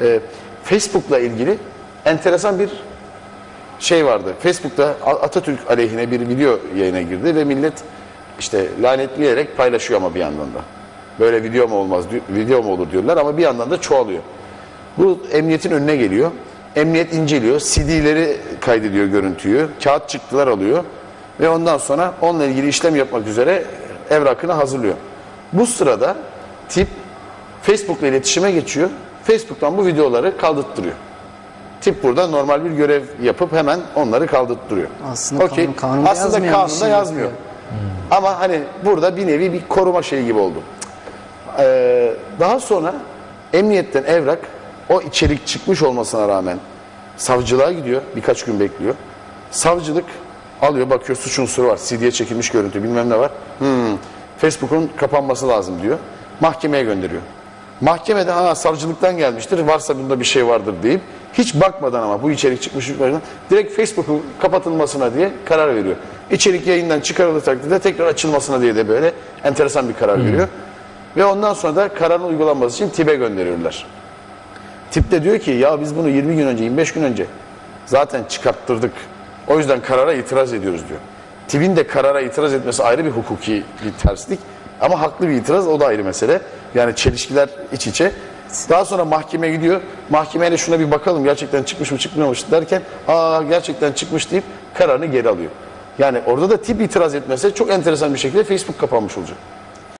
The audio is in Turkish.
e, Facebook'la ilgili enteresan bir şey vardı. Facebook'ta Atatürk aleyhine bir video yayına girdi ve millet işte lanetleyerek paylaşıyor ama bir yandan da. Böyle video mu olmaz, video mu olur diyorlar ama bir yandan da çoğalıyor. Bu emniyetin önüne geliyor. Emniyet inceliyor, CD'leri kaydediyor görüntüyü, kağıt çıktılar alıyor ve ondan sonra onunla ilgili işlem yapmak üzere evrakını hazırlıyor. Bu sırada tip Facebook'la iletişime geçiyor. Facebook'tan bu videoları kaldırttırıyor. Tip burada normal bir görev yapıp hemen onları kaldırttırıyor. Aslında Okey. kanun- kanunda Aslında yazmayan bir kanunda şey yazmıyor. yapıyor. Ama hani burada bir nevi bir koruma şeyi gibi oldu. Ee, daha sonra emniyetten evrak o içerik çıkmış olmasına rağmen savcılığa gidiyor. Birkaç gün bekliyor. Savcılık alıyor bakıyor suç unsuru var. CD'ye çekilmiş görüntü bilmem ne var. Hmm, Facebook'un kapanması lazım diyor. Mahkemeye gönderiyor. Mahkemede ha savcılıktan gelmiştir varsa bunda bir şey vardır deyip hiç bakmadan ama bu içerik çıkmış direkt Facebook'un kapatılmasına diye karar veriyor. İçerik yayından çıkarıldığı takdirde tekrar açılmasına diye de böyle enteresan bir karar veriyor. Ve ondan sonra da kararın uygulanması için TİB'e gönderiyorlar. Tip de diyor ki ya biz bunu 20 gün önce 25 gün önce zaten çıkarttırdık. O yüzden karara itiraz ediyoruz diyor. TİB'in de karara itiraz etmesi ayrı bir hukuki bir terslik. Ama haklı bir itiraz o da ayrı mesele. Yani çelişkiler iç içe. Daha sonra mahkemeye gidiyor. Mahkemeyle şuna bir bakalım gerçekten çıkmış mı çıkmamış derken aa gerçekten çıkmış deyip kararını geri alıyor. Yani orada da tip itiraz etmese çok enteresan bir şekilde Facebook kapanmış olacak.